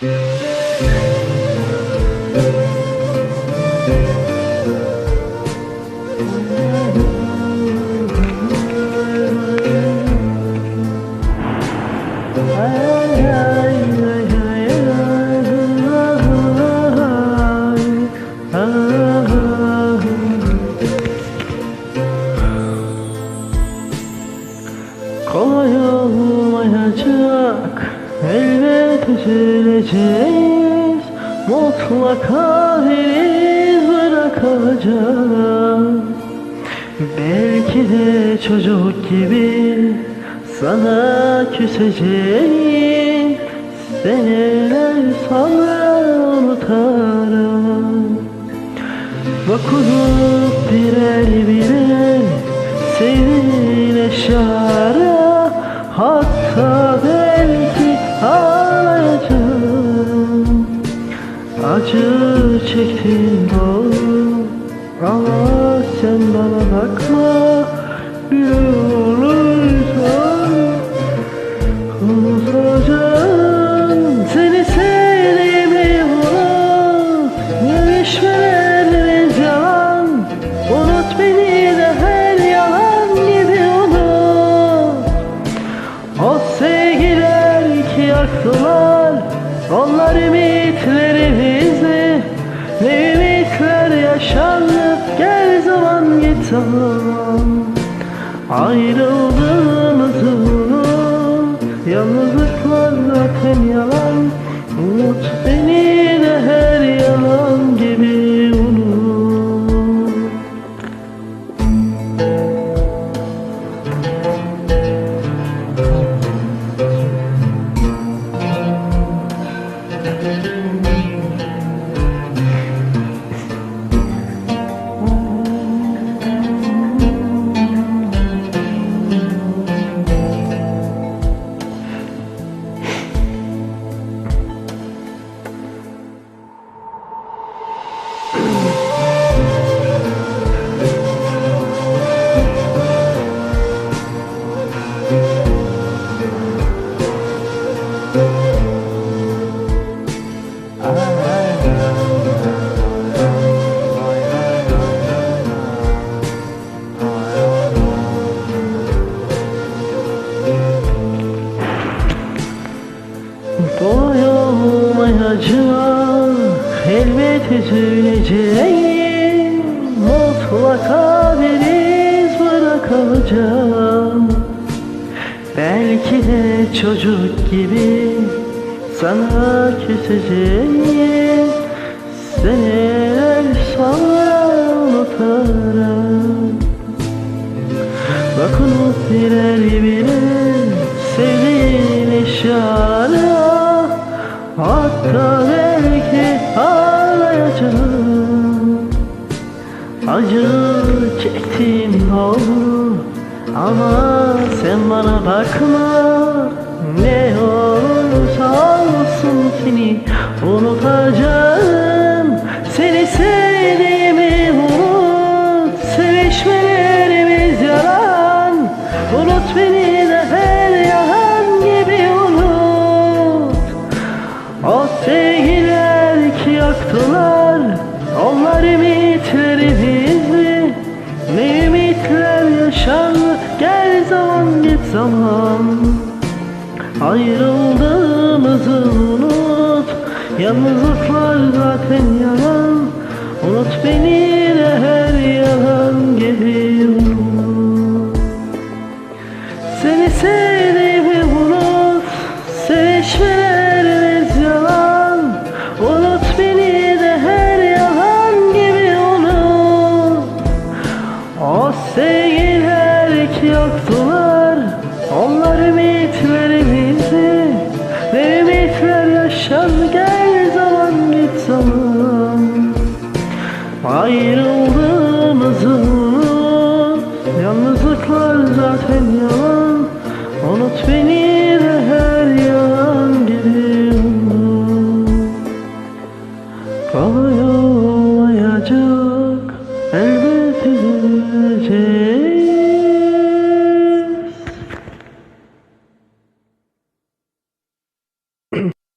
Elbet üzüleceğiz Mutlaka biriz bırakacağız Belki de çocuk gibi Sana küseceğim. Seneler sonra unutarım. Dokunup birer birer Sevdiğin eşyara Acı çektim doğru yaşandı Gel zaman git zaman Ayrıldığımızı Yalnızlıklar zaten yalan. Unut beni de her yalan gibi unut. Kolay Elbet üzüleceğim Mutlaka biriz bırakacağım Belki de çocuk gibi Sana küseceğim Seneler sonra unutarım. Dokunup birer birer sevdiğin eşyana. Hatta belki Acı çektim doğru Ama sen bana bakma. Ne olursa olsun seni unutacağım. Seni sevdiğimi zaman Ayrıldığımızı unut Yalnızlıklar zaten yalan. Unut beni de her yalan gibi Seni sevdiğimi unut Sevişmelerimiz yalan. Unut beni de her yalan gibi unut. O sevgiler ki yoktular Oh no!